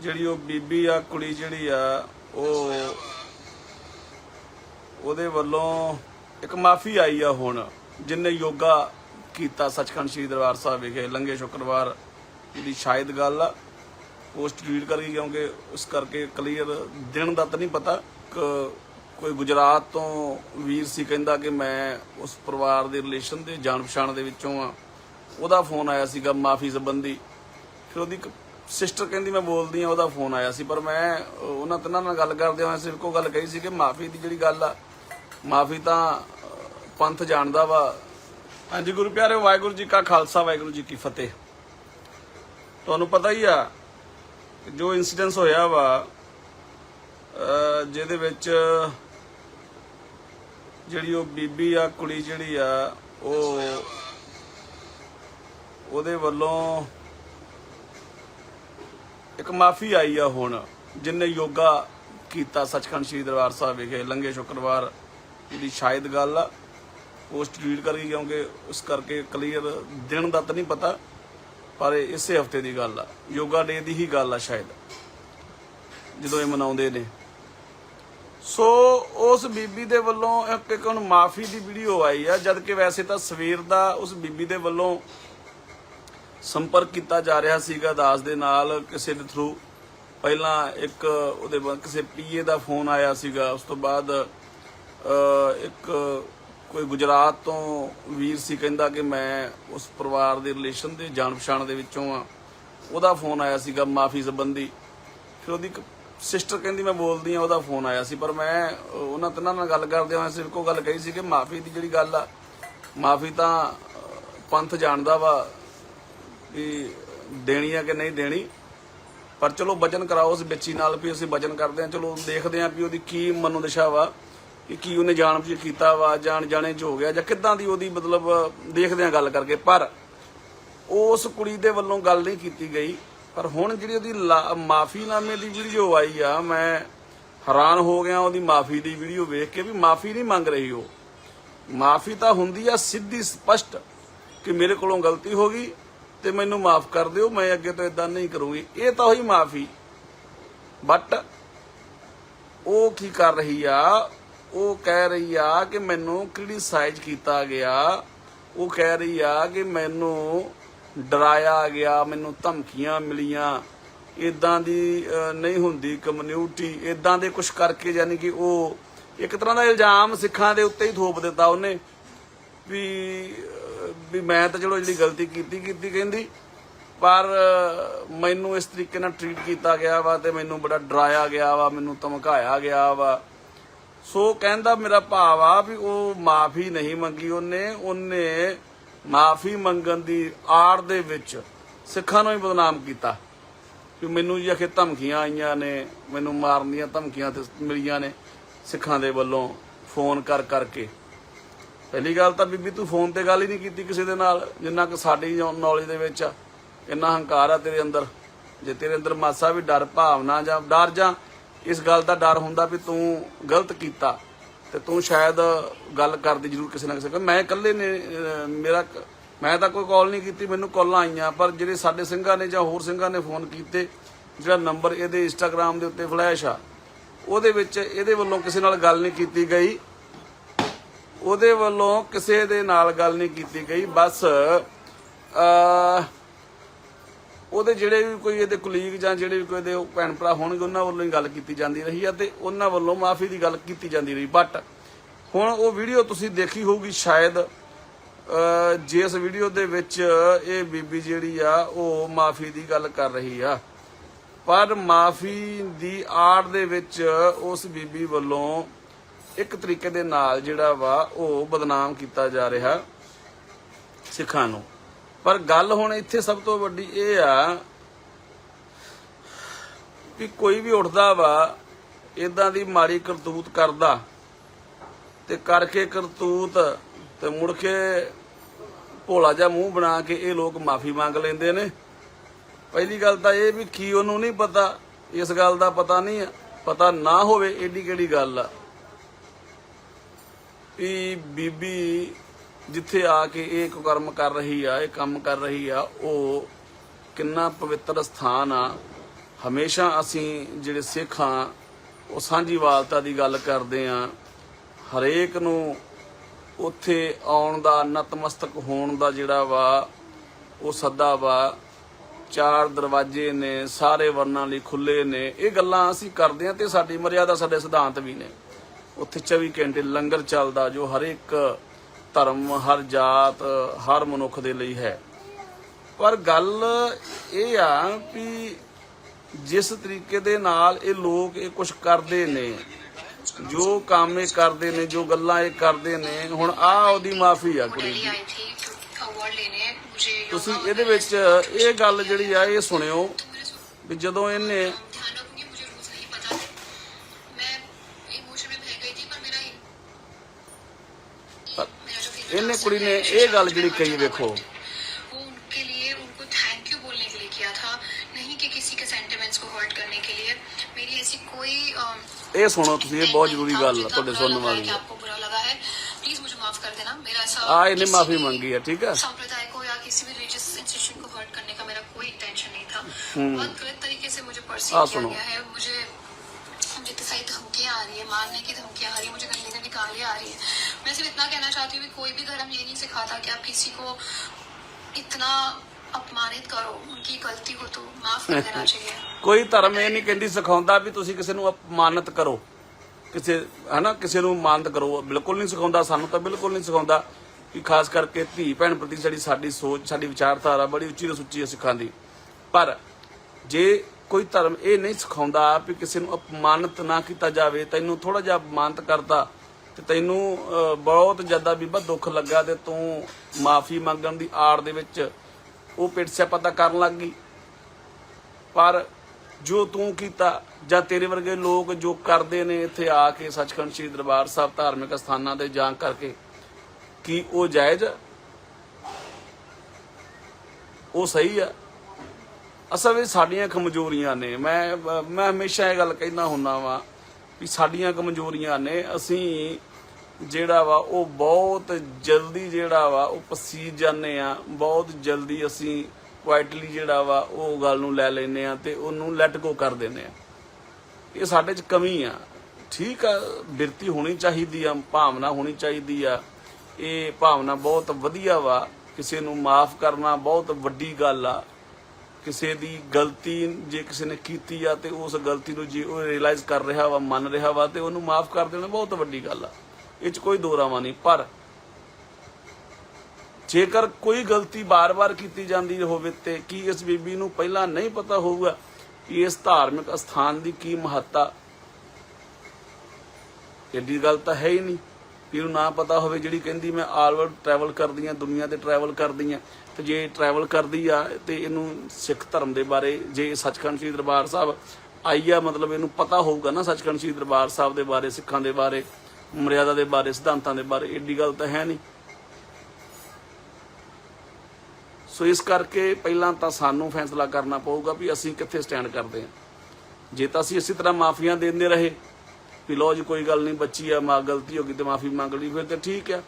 ਜਿਹੜੀ ਉਹ ਬੀਬੀ ਆ, ਕੁੜੀ ਜਿਹੜੀ ਆ, ਉਹ ਉਹਦੇ ਵੱਲੋਂ ਇੱਕ ਮਾਫੀ ਆਈ ਆ ਹੁਣ, ਜਿਨੇ ਯੋਗਾ ਕੀਤਾ ਸੱਚਖੰਡ ਸ੍ਰੀ ਦਰਬਾਰ ਸਾਹਿਬ ਵਿਖੇ, ਲੰਘੇ ਸ਼ੁੱਕਰਵਾਰ ਜਿਹੜੀ ਸ਼ਾਇਦ ਗੱਲ ਆ, ਪੋਸਟ ਡਿਲੀਟ ਕਰ ਗਈ, ਕਿਉਂਕਿ ਉਸ ਕਰਕੇ ਕਲੀਅਰ ਦਿਨ ਦਾ ਤਾਂ ਨਹੀਂ ਪਤਾ, ਕ- ਕੋਈ ਗੁਜਰਾਤ ਤੋਂ ਵੀਰ ਸੀ ਕਹਿੰਦਾ ਕਿ ਮੈਂ ਉਸ ਪਰਿਵਾਰ ਦੇ ਰਿਲੇਸ਼ਨ ਦੇ ਜਾਣ ਪਛਾਣ ਦੇ ਵਿੱਚੋਂ ਆ, ਉਹਦਾ ਫੋਨ ਆਇਆ ਸੀਗਾ ਮਾਫੀ ਸੰਬੰਧੀ, ਫਿਰ ਉਹਦੀ ਸਿਸਟਰ ਕਹਿੰਦੀ ਮੈਂ ਬੋਲਦੀ ਆ ਉਹਦਾ ਫੋਨ ਆਇਆ ਸੀ, ਪਰ ਮੈਂ ਉਹਨਾਂ ਤਿੰਨਾਂ ਨਾਲ ਗੱਲ ਕਰਦੇ ਹੋਏ ਸਿਰਫ ਇੱਕੋ ਗੱਲ ਕਹੀ ਸੀ ਕਿ ਮਾਫੀ ਦੀ ਜਿਹੜੀ ਗੱਲ ਆ, ਮਾਫੀ ਤਾਂ ਪੰਥ ਜਾਣਦਾ ਵਾ। ਹਾਂਜੀ ਗੁਰੂ ਪਿਆਰੇ, ਵਾਹਿਗੁਰੂ ਜੀ ਕਾ ਖਾਲਸਾ, ਵਾਹਿਗੁਰੂ ਜੀ ਕੀ ਫਤਿਹ। ਤੁਹਾਨੂੰ ਪਤਾ ਹੀ ਆ ਜੋ ਇਨਸੀਡੈਂਸ ਹੋਇਆ ਵਾ ਜਿਹਦੇ ਵਿੱਚ ਜਿਹੜੀ ਉਹ ਬੀਬੀ ਆ, ਕੁੜੀ ਜਿਹੜੀ ਆ, ਉਹ, ਉਹਦੇ ਵੱਲੋਂ ਇੱਕ ਮਾਫੀ ਆਈ ਆ ਹੁਣ, ਜਿਨੇ ਯੋਗਾ ਕੀਤਾ ਸੱਚਖੰਡ ਸ੍ਰੀ ਦਰਬਾਰ ਸਾਹਿਬ ਵਿਖੇ, ਲੰਘੇ ਸ਼ੁੱਕਰਵਾਰ ਇਹਦੀ ਸ਼ਾਇਦ ਗੱਲ ਆ, ਪੋਸਟ ਡਿਲੀਟ ਕਰ ਗਈ ਕਿਉਂਕਿ ਉਸ ਕਰਕੇ ਕਲੀਅਰ ਦਿਨ ਦਾ ਤਾਂ ਨਹੀਂ ਪਤਾ, ਪਰ ਇਸੇ ਹਫ਼ਤੇ ਦੀ ਗੱਲ ਆ, ਯੋਗਾ ਡੇ ਦੀ ਹੀ ਗੱਲ ਆ ਸ਼ਾਇਦ, ਜਦੋਂ ਇਹ ਮਨਾਉਂਦੇ ਨੇ। ਸੋ ਉਸ ਬੀਬੀ ਦੇ ਵੱਲੋਂ ਇੱਕ ਇੱਕ ਹੁਣ ਮਾਫੀ ਦੀ ਵੀਡੀਓ ਆਈ ਆ, ਜਦ ਕਿ ਵੈਸੇ ਤਾਂ ਸਵੇਰ ਦਾ ਉਸ ਬੀਬੀ ਦੇ ਵੱਲੋਂ ਸੰਪਰਕ ਕੀਤਾ ਜਾ ਰਿਹਾ ਸੀਗਾ ਦਾਸ ਦੇ ਨਾਲ ਕਿਸੇ ਦੇ ਥਰੂ ਪਹਿਲਾਂ ਇੱਕ ਉਹਦੇ ਬਾਅਦ ਕਿਸੇ ਪੀਏ ਦਾ ਫੋਨ ਆਇਆ ਸੀਗਾ। ਉਸ ਤੋਂ ਬਾਅਦ ਇੱਕ ਕੋਈ ਗੁਜਰਾਤ ਤੋਂ ਵੀਰ ਸੀ, ਕਹਿੰਦਾ ਕਿ ਮੈਂ ਉਸ ਪਰਿਵਾਰ ਦੇ ਰਿਲੇਸ਼ਨ ਦੇ ਜਾਣ ਪਛਾਣ ਦੇ ਵਿੱਚੋਂ ਆ। ਉਹਦਾ ਫੋਨ ਆਇਆ ਸੀਗਾ ਮਾਫੀ ਸੰਬੰਧੀ। ਫਿਰ ਉਹਦੀ ਸਿਸਟਰ ਕਹਿੰਦੀ, ਮੈਂ ਬੋਲਦੀ ਆ ਉਹਦਾ ਫੋਨ ਆਇਆ ਸੀ। ਪਰ ਮੈਂ ਉਹਨਾਂ ਤਿੰਨਾਂ ਨਾਲ ਗੱਲ ਕਰਦੇ ਹੋਏ ਸਿਰਫ ਇੱਕੋ ਗੱਲ ਕਹੀ ਸੀ ਕਿ ਮਾਫੀ ਦੀ ਜਿਹੜੀ ਗੱਲ ਆ, ਮਾਫੀ ਤਾਂ ਪੰਥ ਜਾਣਦਾ ਵਾ। ਵੀ ਦੇਣੀ ਆ ਕਿ ਨਹੀਂ ਦੇਣੀ। ਪਰ ਚਲੋ ਵਚਨ ਕਰਾਓ ਉਸ ਬੱਚੀ ਨਾਲ ਵੀ ਅਸੀਂ ਵਚਨ ਕਰਦੇ ਹਾਂ। ਚਲੋ ਦੇਖਦੇ ਹਾਂ ਵੀ ਉਹਦੀ ਕੀ ਮਨੋਦਸ਼ਾ ਵਾ, ਕਿ ਕੀ ਉਹਨੇ ਜਾਣ ਬੁੱਝ ਕੀਤਾ ਵਾ, ਜਾਣ ਜਾਣੇ ਚ ਹੋ ਗਿਆ, ਜਾਂ ਕਿੱਦਾਂ ਦੀ ਉਹਦੀ ਮਤਲਬ ਦੇਖਦੇ ਹਾਂ ਗੱਲ ਕਰਕੇ। ਪਰ ਉਸ ਕੁੜੀ ਦੇ ਵੱਲੋਂ ਗੱਲ ਨਹੀਂ ਕੀਤੀ ਗਈ। ਪਰ ਹੁਣ ਜਿਹੜੀ ਉਹਦੀ ਮਾਫੀਨਾਮੇ ਦੀ ਵੀਡੀਓ ਆਈ ਆ, ਮੈਂ ਹੈਰਾਨ ਹੋ ਗਿਆ ਉਹਦੀ ਮਾਫੀ ਦੀ ਵੀਡੀਓ ਵੇਖ ਕੇ ਵੀ ਮਾਫੀ ਨਹੀਂ ਮੰਗ ਰਹੀ ਉਹ। ਮਾਫੀ ਤਾਂ ਹੁੰਦੀ ਆ ਸਿੱਧੀ ਸਪਸ਼ਟ ਕਿ ਮੇਰੇ ਕੋਲੋਂ ਗਲਤੀ ਹੋ ਗਈ। ਤੇ ਮੈਨੂੰ ਮਾਫ ਕਰ ਦਿਓ, ਮੈਂ ਅੱਗੇ ਤੋਂ ਇਦਾਂ ਨਹੀਂ ਕਰੂੰਗੀ। ਇਹ ਤਾਂ ਹੋਈ ਮਾਫੀ। ਬਟ ਉਹ ਕੀ ਕਰ ਰਹੀ ਆ? ਉਹ ਕਹਿ ਰਹੀ ਆ ਕਿ ਮੈਨੂੰ ਕ੍ਰਿਟਿਸਾਈਜ਼ ਕੀਤਾ ਗਿਆ? ਉਹ ਕਹਿ ਰਹੀ ਆ ਕਿ ਮੈਨੂੰ ਡਰਾਇਆ ਗਿਆ, ਮੈਨੂੰ ਧਮਕੀਆਂ ਮਿਲੀਆਂ। ਇਦਾਂ ਦੀ ਨਹੀਂ ਹੁੰਦੀ ਕਮਿਊਨਿਟੀ ਇਦਾਂ ਦੇ ਕੁਝ ਕਰਕੇ ਯਾਨੀ ਕਿ ਉਹ ਇੱਕ ਤਰ੍ਹਾਂ ਦਾ ਇਲਜ਼ਾਮ ਸਿੱਖਾਂ ਦੇ ਉੱਤੇ ਹੀ ਥੋਪ ਦਿੱਤਾ ਉਹਨੇ ਵੀ ਵੀ ਮੈਂ ਤਾਂ ਚਲੋ ਜਿਹੜੀ ਗਲਤੀ ਕੀਤੀ ਕੀਤੀ ਕਹਿੰਦੀ, ਪਰ ਮੈਨੂੰ ਇਸ ਤਰੀਕੇ ਨਾਲ ਟਰੀਟ ਕੀਤਾ ਗਿਆ ਵਾ ਤੇ ਮੈਨੂੰ ਬੜਾ ਡਰਾਇਆ ਗਿਆ ਵਾ, ਮੈਨੂੰ ਧਮਕਾਇਆ ਗਿਆ ਵਾ। ਸੋ ਕਹਿੰਦਾ ਮੇਰਾ ਭਾਵ ਆ ਵੀ ਉਹ ਮਾਫੀ ਨਹੀਂ ਮੰਗੀ ਉਹਨੇ ਉਹਨੇ ਮਾਫੀ ਮੰਗਣ ਦੀ ਆੜ ਦੇ ਵਿੱਚ ਸਿੱਖਾਂ ਨੂੰ ਹੀ ਬਦਨਾਮ ਕੀਤਾ। ਕਿ ਮੈਨੂੰ ਜੀ ਆਖੇ ਧਮਕੀਆਂ ਆਈਆਂ ਨੇ, ਮੈਨੂੰ ਮਾਰਨ ਦੀਆਂ ਧਮਕੀਆਂ ਤੇ ਮਿਲੀਆਂ ਨੇ ਸਿੱਖਾਂ ਦੇ ਵੱਲੋਂ ਫੋਨ ਕਰ, ਕਰਕੇ। ਪਹਿਲੀ ਗੱਲ ਤਾਂ ਬੀਬੀ ਤੂੰ ਫੋਨ ਤੇ ਗੱਲ ਹੀ ਨਹੀਂ ਕੀਤੀ ਕਿਸੇ ਦੇ ਨਾਲ, ਜਿੰਨਾ ਕਿ ਸਾਡੀ ਨੌਲੇਜ ਦੇ ਵਿੱਚ ਆ। ਇੰਨਾ ਹੰਕਾਰ ਆ ਤੇਰੇ ਅੰਦਰ। ਜੇ ਤੇਰੇ ਅੰਦਰ ਮਾਸਾ ਵੀ ਡਰ, ਭਾਵਨਾ ਜਾਂ ਡਰ ਜਾਂ ਇਸ ਗੱਲ ਦਾ ਡਰ ਹੁੰਦਾ ਵੀ ਤੂੰ ਗਲਤ ਕੀਤਾ, ਤੇ ਤੂੰ ਸ਼ਾਇਦ ਗੱਲ ਕਰਦੀ ਜ਼ਰੂਰ ਕਿਸੇ ਨਾ ਕਿਸੇ ਕੋਲ। ਮੈਂ ਇਕੱਲੇ ਨੇ ਮੇਰਾ ਮੈਂ ਤਾਂ ਕੋਈ ਕਾਲ ਨਹੀਂ ਕੀਤੀ, ਮੈਨੂੰ ਕਾਲਾਂ ਆਈਆਂ, ਪਰ ਜਿਹੜੇ ਸਾਡੇ ਸਿੰਘਾਂ ਨੇ ਜਾਂ ਹੋਰ ਸਿੰਘਾਂ ਨੇ ਫੋਨ ਕੀਤੇ, ਜਿਹੜਾ ਨੰਬਰ ਇਹਦੇ ਇੰਸਟਾਗ੍ਰam ਦੇ ਉੱਤੇ ਫਲੈਸ਼ ਆ, ਉਹਦੇ ਵਿੱਚ ਇਹਦੇ ਵੱਲੋਂ ਕਿਸੇ ਨਾਲ ਗੱਲ ਨਹੀਂ ਕੀਤੀ ਗਈ। ਉਹਦੇ ਵੱਲੋਂ ਕਿਸੇ ਦੇ ਨਾਲ ਗੱਲ ਨਹੀਂ ਕੀਤੀ ਗਈ, ਬਸ ਉਹਦੇ ਜਿਹੜੇ ਵੀ ਕੋਈ ਇਹਦੇ ਕੁਲੀਗ ਜਾਂ ਜਿਹੜੇ ਵੀ ਕੋਈ ਇਹਦੇ ਭੈਣ ਭਰਾ ਹੋਣਗੇ, ਉਹਨਾਂ ਵੱਲੋਂ ਹੀ ਗੱਲ ਕੀਤੀ ਜਾਂਦੀ ਰਹੀ ਆ ਤੇ ਉਹਨਾਂ ਵੱਲੋਂ ਮਾਫੀ ਦੀ ਗੱਲ ਕੀਤੀ ਜਾਂਦੀ ਰਹੀ। ਬਟ ਹੁਣ ਉਹ ਵੀਡੀਓ ਤੁਸੀਂ ਦੇਖੀ ਹੋਊਗੀ ਸ਼ਾਇਦ ਜਿਸ ਵੀਡੀਓ ਦੇ ਵਿੱਚ ਇਹ ਬੀਬੀ ਜਿਹੜੀ ਆ, ਉਹ ਮਾਫੀ ਦੀ ਗੱਲ ਕਰ ਰਹੀ ਆ। ਪਰ ਮਾਫੀ ਦੀ ਆੜ ਦੇ ਵਿੱਚ ਉਸ ਬੀਬੀ ਵੱਲੋਂ ਇੱਕ ਤਰੀਕੇ ਦੇ ਨਾਲ ਜਿਹੜਾ ਵਾ ਉਹ ਬਦਨਾਮ ਕੀਤਾ ਜਾ ਰਿਹਾ ਸਿੱਖਾਂ ਨੂੰ। ਪਰ ਗੱਲ ਹੁਣ ਇੱਥੇ ਸਭ ਤੋਂ ਵੱਡੀ ਇਹ ਆ ਵੀ ਕੋਈ ਵੀ ਉੱਠਦਾ ਵਾ ਇਦਾਂ ਦੀ ਮਾੜੀ ਕਰਤੂਤ ਕਰਦਾ ਤੇ ਕਰਕੇ ਕਰਤੂਤ ਤੇ ਮੁੜ ਕੇ ਭੋਲਾ ਜਿਹਾ ਮੂੰਹ ਬਣਾ ਕੇ ਇਹ ਲੋਕ ਮਾਫੀ ਮੰਗ ਲੈਂਦੇ ਨੇ। ਪਹਿਲੀ ਗੱਲ ਤਾਂ ਇਹ ਵੀ ਕੀ ਉਹਨੂੰ ਨਹੀਂ ਪਤਾ, ਇਸ ਗੱਲ ਦਾ ਪਤਾ ਨਹੀਂ ਪਤਾ ਨਾ ਹੋਵੇ ਏਡੀ ਕਿਹੜੀ ਗੱਲ ਆ। ਵੀ ਬੀਬੀ ਜਿੱਥੇ ਆ ਕੇ ਇਹ ਕੁਕਰਮ ਕਰ ਰਹੀ ਆ, ਇਹ ਕੰਮ ਕਰ ਰਹੀ ਆ, ਉਹ ਕਿੰਨਾ ਪਵਿੱਤਰ ਸਥਾਨ ਆ। ਹਮੇਸ਼ਾ ਅਸੀਂ ਜਿਹੜੇ ਸਿੱਖ ਹਾਂ ਉਹ ਸਾਂਝੀਵਾਲਤਾ ਦੀ ਗੱਲ ਕਰਦੇ ਹਾਂ ਹਰੇਕ ਨੂੰ ਉੱਥੇ ਆਉਣ ਦਾ, ਨਤਮਸਤਕ ਹੋਣ ਦਾ ਜਿਹੜਾ ਵਾ, ਉਹ ਸੱਦਾ ਵਾ। ਚਾਰ ਦਰਵਾਜ਼ੇ ਨੇ, ਸਾਰੇ ਵਰਨਾਂ ਲਈ ਖੁੱਲੇ ਨੇ। ਇਹ ਗੱਲਾਂ ਅਸੀਂ ਕਰਦੇ ਹਾਂ ਤੇ ਸਾਡੀ ਮਰਿਆਦਾ, ਸਾਡੇ ਸਿਧਾਂਤ ਵੀ ਨੇ। ਉੱਥੇ 24 ਘੰਟੇ ਲੰਗਰ ਚੱਲਦਾ, ਜੋ ਹਰ ਇੱਕ ਧਰਮ, ਹਰ ਜਾਤ, ਹਰ ਮਨੁੱਖ ਦੇ ਲਈ ਹੈ। ਪਰ ਗੱਲ ਇਹ ਆ ਵੀ ਜਿਸ ਤਰੀਕੇ ਦੇ ਨਾਲ ਇਹ ਲੋਕ ਇਹ ਕੁਝ ਕਰਦੇ ਨੇ, ਜੋ ਕੰਮ ਇਹ ਕਰਦੇ ਨੇ, ਜੋ ਗੱਲਾਂ ਇਹ ਕਰਦੇ ਨੇ, ਹੁਣ ਆ ਉਹਦੀ ਮਾਫੀ ਆ ਕੁੜੀ ਦੀ। ਤੁਸੀਂ ਇਹਦੇ ਵਿੱਚ ਇਹ ਗੱਲ ਜਿਹੜੀ ਆ, ਇਹ ਸੁਣਿਓ ਵੀ ਜਦੋਂ ਇਹਨੇ ਇਹਨੇ asset ਕੁੜੀ ਨੇ है, ਇਹ ਗੱਲ ਜਿਹੜੀ मैं ਕਹੀ हर ਵੇਖੋ वो उनके लिए उनको थैंक यू बोलने के लिए किया था नहीं कि किसी के सेंटिमेंट्स को हर्ट करने के लिए मेरी ऐसी कोई अम, ਇਹ ਸੁਣੋ ਤੁਸੀਂ ਇਹ ਬਹੁਤ ਜ਼ਰੂਰੀ था, ਗੱਲ ਆ जितना ਤੁਹਾਡੇ बुरा ਸੁਣਨ लगा है ਵਾਲੀ कि ਹੈ आपको बुरा लगा है प्लीज मुझे माफ कर देना मेरा ऐसा ਆ ਇਹਨੇ किसी ਮਾਫੀ भी ਮੰਗੀ ਹੈ ਠੀਕ ਹੈ संप्रदाय को या किसी भी रिलीजियस इंस्टीट्यूशन को हर्ट करने का मेरा कोई इंटेंशन नहीं था बहुत गलत तरीके से मुझे हाँ, परसीव किया सुनो। गया है मुझे मुझे इतनी सारी धमकियां आ रही है मारने की धमकियां आ रही है मुझे गंदी गंदी गालियां आ रही है मैं सिर्फ इतना कहना चाहती हूँ कि कोई भी धर्म ये नहीं सिखाता कि आप किसी को इतना अपमानित करो उनकी गलती हो तो माफ कर देना चाहिए ਕੋਈ ਧਰਮ ਇਹ ਨਹੀਂ ਕਹਿੰਦੀ ਸਿਖਾਉਂਦਾ ਵੀ ਤੁਸੀਂ ਕਿਸੇ ਨੂੰ ਅਪਮਾਨਿਤ ਕਰੋ ਕਿਸੇ ਹਨਾ ਕਿਸੇ ਨੂੰ ਮਾਨਤ ਕਰੋ ਬਿਲਕੁਲ ਨਹੀਂ ਸਿਖਾਉਂਦਾ ਸਾਨੂੰ ਤਾਂ ਬਿਲਕੁਲ ਨਹੀਂ ਸਿਖਾਉਂਦਾ ਕਿ ਖਾਸ ਕਰਕੇ ਧੀ ਭੈਣ ਪ੍ਰਤੀ ਜਿਹੜੀ ਸਾਡੀ ਸੋਚ ਸਾਡੀ ਵਿਚਾਰਧਾਰਾ ਬੜੀ ਉੱਚੀ ਤੋਂ ਉੱਚੀ ਹੈ ਸਿੱਖਾਂ ਦੀ ਪਰ ਜੇ ਕੋਈ ਧਰਮ ਇਹ ਨਹੀਂ ਸਿਖਾਉਂਦਾ ਵੀ ਕਿਸੇ ਨੂੰ ਅਪਮਾਨਿਤ ਨਾ ਕੀਤਾ ਜਾਵੇ, ਤੈਨੂੰ ਥੋੜਾ ਜਿਹਾ ਅਪਮਾਨਿਤ ਕਰਤਾ ਤੇ ਤੈਨੂੰ ਬਹੁਤ ਜ਼ਿਆਦਾ ਬੀਬਾ ਦੁੱਖ ਲੱਗਾ ਤੇ ਤੂੰ ਮਾਫੀ ਮੰਗਣ ਦੀ ਆੜ ਦੇ ਵਿੱਚ ਉਹ ਪਿੱਟ ਸਿਆਪਾ ਕਰਨ ਲੱਗ ਗਈ। ਪਰ ਜੋ ਤੂੰ ਕੀਤਾ ਜਾਂ ਤੇਰੇ ਵਰਗੇ ਲੋਕ ਜੋ ਕਰਦੇ ਨੇ ਇੱਥੇ ਆ ਕੇ ਸੱਚਖੰਡ ਸ੍ਰੀ ਦਰਬਾਰ ਸਾਹਿਬ ਧਾਰਮਿਕ ਸਥਾਨਾਂ ਤੇ ਜਾਂ ਕਰਕੇ, ਕੀ ਉਹ ਜਾਇਜ਼ ਉਹ ਸਹੀ ਆ? ਅਸਲ ਵਿੱਚ ਸਾਡੀਆਂ ਕਮਜ਼ੋਰੀਆਂ ਨੇ। ਮੈਂ ਮੈਂ ਹਮੇਸ਼ਾ ਇਹ ਗੱਲ ਕਹਿੰਦਾ ਹੁੰਨਾ ਵਾਂ ਵੀ ਸਾਡੀਆਂ ਕਮਜ਼ੋਰੀਆਂ ਨੇ। ਅਸੀਂ ਜਿਹੜਾ ਵਾ, ਉਹ ਬਹੁਤ ਜਲਦੀ ਜਿਹੜਾ ਵਾ, ਉਹ ਪਸੀਜ ਜਾਂਦੇ ਆ ਬਹੁਤ ਜਲਦੀ ਅਸੀਂ ਕੁਆਇਟਲੀ ਜਿਹੜਾ ਵਾ, ਉਹ ਗੱਲ ਨੂੰ ਲੈ ਲੈਨੇ ਆ ਤੇ ਉਹਨੂੰ ਲੈਟ ਗੋ ਕਰ ਦਿੰਦੇ ਆ ਇਹ ਸਾਡੇ 'ਚ ਕਮੀ ਆ। ਠੀਕ ਆ, ਬਿਰਤੀ ਹੋਣੀ ਚਾਹੀਦੀ ਆ, ਭਾਵਨਾ ਹੋਣੀ ਚਾਹੀਦੀ ਆ। ਇਹ ਭਾਵਨਾ ਬਹੁਤ ਵਧੀਆ ਵਾ। ਕਿਸੇ ਨੂੰ ਮਾਫ ਕਰਨਾ ਬਹੁਤ ਵੱਡੀ ਗੱਲ ਆ। ਕਿਸੇ ਦੀ ਗਲਤੀ ਜੇ ਕਿਸੇ ਨੇ ਕੀਤੀ ਆ ਤੇ ਉਸ ਗਲਤੀ ਨੂੰ ਜੇ ਉਹ ਰਿਅਲਾਈਜ਼ ਕਰ ਰਿਹਾ ਵਾ, ਮੰਨ ਰਿਹਾ ਵਾ ਤੇ ਉਹਨੂੰ ਮਾਫ ਕਰ ਦੇਣਾ ਬਹੁਤ ਵੱਡੀ ਗੱਲ ਆ। ਇਹ 'ਚ ਕੋਈ ਦੋਰਾਵਾ ਨਹੀਂ, ਪਰ ਜੇਕਰ ਕੋਈ ਗਲਤੀ ਬਾਰ-ਬਾਰ ਕੀਤੀ ਜਾਂਦੀ ਹੋਵੇ ਤੇ ਕੀ ਇਸ ਬੀਬੀ ਨੂੰ ਪਹਿਲਾਂ ਨਹੀਂ ਪਤਾ ਹੋਊਗਾ ਕਿ ਇਸ ਧਾਰਮਿਕ ਅਸਥਾਨ ਦੀ ਕੀ ਮਹੱਤਤਾ? ਐਡੀ ਗੱਲ ਤਾਂ ਹੈ ਹੀ ਨਹੀਂ। ਵੀ ਇਹਨੂੰ ਨਾ ਪਤਾ ਹੋਵੇ ਜਿਹੜੀ ਕਹਿੰਦੀ ਮੈਂ ਆਲ ਵਰਲਡ ਟਰੈਵਲ ਕਰਦੀ ਆ, ਦੁਨੀਆ ਤੇ ਟਰੈਵਲ ਕਰਦੀ ਆ, ਤੇ ਜੇ ਟਰੈਵਲ ਕਰਦੀ ਆ ਤੇ ਇਹਨੂੰ ਸਿੱਖ ਧਰਮ ਦੇ ਬਾਰੇ, ਜੇ ਸੱਚਖੰਡ ਸ੍ਰੀ ਦਰਬਾਰ ਸਾਹਿਬ ਆਈ ਆ, ਮਤਲਬ ਇਹਨੂੰ ਪਤਾ ਹੋਊਗਾ ਨਾ ਸੱਚਖੰਡ ਸ੍ਰੀ ਦਰਬਾਰ ਸਾਹਿਬ ਦੇ ਬਾਰੇ, ਸਿੱਖਾਂ ਦੇ ਬਾਰੇ, ਮਰਿਆਦਾ ਦੇ ਬਾਰੇ, ਸਿਧਾਂਤਾਂ ਦੇ ਬਾਰੇ, ਏਡੀ ਗੱਲ ਤਾਂ ਹੈ ਨਹੀਂ। ਸੋ ਇਸ ਕਰਕੇ ਪਹਿਲਾਂ ਤਾਂ ਸਾਨੂੰ ਫੈਸਲਾ ਕਰਨਾ ਪਊਗਾ ਵੀ ਅਸੀਂ ਕਿੱਥੇ ਸਟੈਂਡ ਕਰਦੇ ਹਾਂ ਜੇ ਤਾਂ ਅਸੀਂ ਇਸੇ ਤਰ੍ਹਾਂ ਮਾਫੀਆਂ ਦਿੰਦੇ ਰਹੇ ਵੀ ਲੋ ਜੀ ਕੋਈ ਗੱਲ ਨਹੀਂ, ਬੱਚੀ ਆ, ਮਾ ਗਲਤੀ ਹੋ ਗਈ ਤੇ ਮਾਫੀ ਮੰਗ ਲਈ, ਫਿਰ ਤੇ ਠੀਕ ਆ।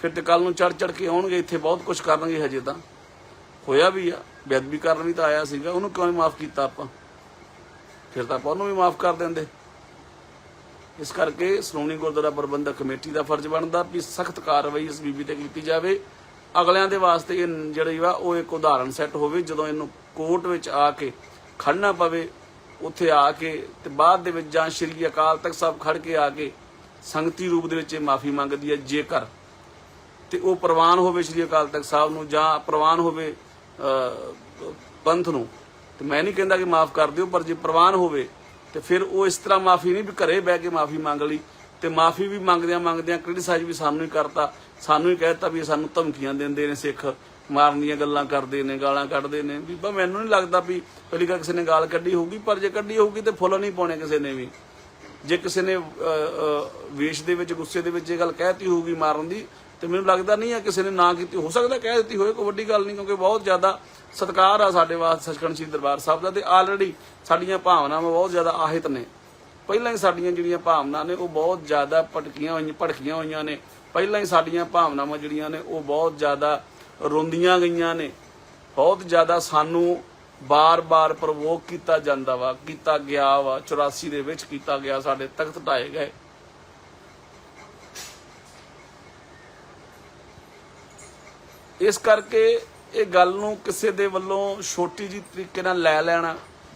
ਫਿਰ ਤੇ ਕੱਲ ਨੂੰ ਚੜ ਚੜ ਕੇ ਆਉਣਗੇ, ਇੱਥੇ ਬਹੁਤ ਕੁਝ ਕਰਨਗੇ ਹਜੇ ਤਾਂ। ਹੋਇਆ ਵੀ ਆ, ਬੇਅਦਬੀ ਕਰਨ ਵੀ ਤਾਂ ਆਇਆ ਸੀਗਾ, ਉਹਨੂੰ ਕਿਉਂ ਨਹੀਂ ਮਾਫ ਕੀਤਾ ਆਪਾਂ? ਫਿਰ ਤਾਂ ਆਪਾਂ ਉਹਨੂੰ ਵੀ ਮਾਫ ਕਰ ਦਿੰਦੇ। ਇਸ ਕਰਕੇ ਸ਼੍ਰੋਮਣੀ ਗੁਰਦੁਆਰਾ ਪ੍ਰਬੰਧਕ ਕਮੇਟੀ ਦਾ ਫਰਜ਼ ਬਣਦਾ ਵੀ ਸਖਤ ਕਾਰਵਾਈ ਇਸ ਬੀਬੀ ਤੇ ਕੀਤੀ ਜਾਵੇ। ਅਗਲਿਆਂ ਦੇ ਵਾਸਤੇ ਇਹ ਜਿਹੜੀ ਵਾ, ਉਹ ਇੱਕ ਉਦਾਹਰਣ ਸੈੱਟ ਹੋਵੇ, ਜਦੋਂ ਇਹਨੂੰ ਕੋਰਟ ਵਿੱਚ ਆ ਕੇ ਖੜਨਾ ਪਵੇ ਉੱਥੇ ਆ ਕੇ ਤੇ ਬਾਅਦ ਦੇ ਵਿੱਚ ਜਾਂ ਸ਼੍ਰੀ ਅਕਾਲ ਤਖਤ ਸਾਹਿਬ ਖੜ ਕੇ ਆ ਕੇ ਸੰਗਤੀ ਰੂਪ ਦੇ ਵਿੱਚ ਮਾਫੀ ਮੰਗਦੀ ਹੈ ਜੇਕਰ ਤੇ ਉਹ ਪ੍ਰਵਾਨ ਹੋਵੇ ਸ਼੍ਰੀ ਅਕਾਲ ਤਖਤ ਸਾਹਿਬ ਨੂੰ ਜਾਂ ਪ੍ਰਵਾਨ ਹੋਵੇ ਪੰਥ ਨੂੰ, ਤੇ ਮੈਂ ਨਹੀਂ ਕਹਿੰਦਾ ਕਿ ਮਾਫ ਕਰ ਦਿਓ, ਪਰ ਜੇ ਪ੍ਰਵਾਨ ਹੋਵੇ ਤੇ ਫਿਰ ਉਹ ਇਸ ਤਰ੍ਹਾਂ ਮਾਫੀ ਨਹੀਂ ਵੀ ਘਰੇ ਬਹਿ ਕੇ ਮਾਫੀ ਮੰਗ ਲਈ ਤੇ ਮਾਫੀ ਵੀ ਮੰਗਦਿਆਂ ਮੰਗਦਿਆਂ ਕ੍ਰਿਟਿਸਾਈਜ਼ ਵੀ ਸਾਨੂੰ ਹੀ ਕਰਤਾ, ਸਾਨੂੰ ਹੀ ਕਹਿਤਾ ਵੀ ਸਾਨੂੰ ਧਮਕੀਆਂ ਦਿੰਦੇ ਨੇ ਸਿੱਖ। ਮਾਰਨ ਦੀਆਂ ਗੱਲਾਂ ਕਰਦੇ ਨੇ, ਗਾਲਾਂ ਕੱਢਦੇ ਨੇ। ਬੀਬਾ ਮੈਨੂੰ ਨਹੀਂ ਲੱਗਦਾ ਵੀ ਪਹਿਲੀ ਗੱਲ ਕਿਸੇ ਨੇ ਗਾਲ ਕੱਢੀ ਹੋਊਗੀ, ਪਰ ਜੇ ਕੱਢੀ ਹੋਊਗੀ ਤੇ ਫੁੱਲ ਨਹੀਂ ਪਾਉਣੇ ਕਿਸੇ ਨੇ ਵੀ। ਜੇ ਕਿਸੇ ਨੇ ਵੇਸ਼ ਦੇ ਵਿੱਚ, ਗੁੱਸੇ ਦੇ ਵਿੱਚ ਇਹ ਗੱਲ ਕਹਿਤੀ ਹੋਊਗੀ ਮਾਰਨ ਦੀ, ਤੇ ਮੈਨੂੰ ਲੱਗਦਾ ਨਹੀਂ ਆ ਕਿਸੇ ਨੇ ਨਾ ਕੀਤੀ। ਹੋ ਸਕਦਾ ਕਹਿ ਦਿੱਤੀ ਹੋਵੇ, ਕੋਈ ਵੱਡੀ ਗੱਲ ਨਹੀਂ, ਕਿਉਂਕਿ ਬਹੁਤ ਜ਼ਿਆਦਾ ਸਤਿਕਾਰ ਆ ਸਾਡੇ ਵਾਸਤੇ ਸਚਖੰਡ ਸ੍ਰੀ ਦਰਬਾਰ ਸਾਹਿਬ ਦਾ, ਤੇ ਆਲਰੇਡੀ ਸਾਡੀਆਂ ਭਾਵਨਾਵਾਂ ਬਹੁਤ ਜ਼ਿਆਦਾ ਆਹਿਤ ਨੇ। ਪਹਿਲਾਂ ਹੀ ਸਾਡੀਆਂ ਜਿਹੜੀਆਂ ਭਾਵਨਾ ਨੇ, ਉਹ ਬਹੁਤ ਜ਼ਿਆਦਾ ਭਟਕੀਆਂ ਹੋਈਆਂ, ਭੜਕੀਆਂ ਹੋਈਆਂ ਨੇ। ਪਹਿਲਾਂ ਹੀ ਸਾਡੀਆਂ ਭਾਵਨਾਵਾਂ ਜਿਹੜੀਆਂ ਨੇ, ਉਹ ਬਹੁਤ ਜ਼ਿਆਦਾ ਰੋਂਦੀਆਂ ਗਈਆਂ ਨੇ। ਬਹੁਤ ਜ਼ਿਆਦਾ ਸਾਨੂੰ ਬਾਰ-ਬਾਰ ਪ੍ਰਵੋਕ ਕੀਤਾ ਜਾਂਦਾ ਵਾ, ਕੀਤਾ ਗਿਆ ਵਾ 84 ਦੇ ਵਿੱਚ ਕੀਤਾ ਗਿਆ, ਸਾਡੇ ਤਖਤ ਢਾਏ ਗਏ। ਇਸ ਕਰਕੇ ਇਹ ਗੱਲ ਨੂੰ ਕਿਸੇ ਦੇ ਵੱਲੋਂ ਛੋਟੀ ਜੀ ਤਰੀਕੇ ਨਾਲ ਲੈ ਲੈਣਾ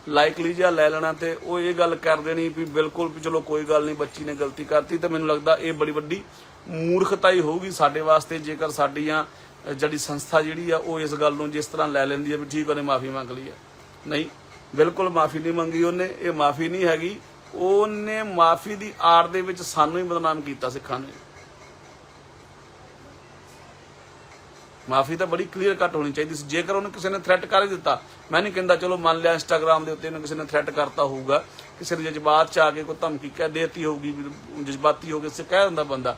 ਲਾਈਕਲੀ ਜਿਹਾ ਲੈ ਲੈਣਾ ਤੇ ਉਹ ਇਹ ਗੱਲ ਕਰ ਦੇਣੀ ਵੀ ਬਿਲਕੁਲ ਵੀ ਚਲੋ ਕੋਈ ਗੱਲ ਨਹੀਂ, ਬੱਚੀ ਨੇ ਗਲਤੀ ਕਰਤੀ ਤੇ ਮੈਨੂੰ ਲੱਗਦਾ ਇਹ ਬੜੀ ਵੱਡੀ ਮੂਰਖਤਾ ਹੀ ਹੋਊਗੀ ਸਾਡੇ ਵਾਸਤੇ, ਜੇਕਰ ਸਾਡੀਆਂ ਜਿਹੜੀ ਸੰਸਥਾ ਜਿਹੜੀ ਆ, ਉਹ ਇਸ ਗੱਲ ਨੂੰ ਜਿਸ ਤਰ੍ਹਾਂ ਲੈ ਲੈਂਦੀ ਹੈ ਵੀ ਠੀਕ ਉਹਨੇ ਮਾਫੀ ਮੰਗ ਲਈ ਹੈ ਨਹੀਂ, ਬਿਲਕੁਲ ਮਾਫੀ ਨਹੀਂ ਮੰਗੀ ਉਹਨੇ, ਇਹ ਮਾਫੀ ਨਹੀਂ ਹੈਗੀ। ਉਹਨੇ ਮਾਫੀ ਦੀ ਆੜ ਦੇ ਵਿੱਚ ਸਾਨੂੰ ਹੀ ਬਦਨਾਮ ਕੀਤਾ ਸਿੱਖਾਂ ਨੇ। ਮਾਫੀ ਤਾਂ ਬੜੀ ਕਲੀਅਰ ਕੱਟ ਹੋਣੀ ਚਾਹੀਦੀ ਸੀ। ਜੇਕਰ ਉਹਨੂੰ ਕਿਸੇ ਨੇ ਥ੍ਰੈਟ ਕਰ ਹੀ ਦਿੱਤਾ, ਮੈਂ ਨਹੀਂ ਕਹਿੰਦਾ ਚਲੋ ਮੰਨ ਲਿਆ ਇੰਸਟਾਗ੍ਰam ਦੇ ਉੱਤੇ ਉਹਨੂੰ ਕਿਸੇ ਨੇ ਥ੍ਰੈਟ ਕਰਤਾ ਹੋਊਗਾ, ਕਿਸੇ ਦੇ ਜਜ਼ਬਾਤ ਚ ਆ ਕੇ ਕੋਈ ਧਮਕੀ ਕਹਿ ਦੇਤੀ ਹੋਊਗੀ, ਜਜ਼ਬਾਤੀ ਹੋ ਕੇ ਸੇ ਕਹਿ ਦਿੰਦਾ ਬੰਦਾ।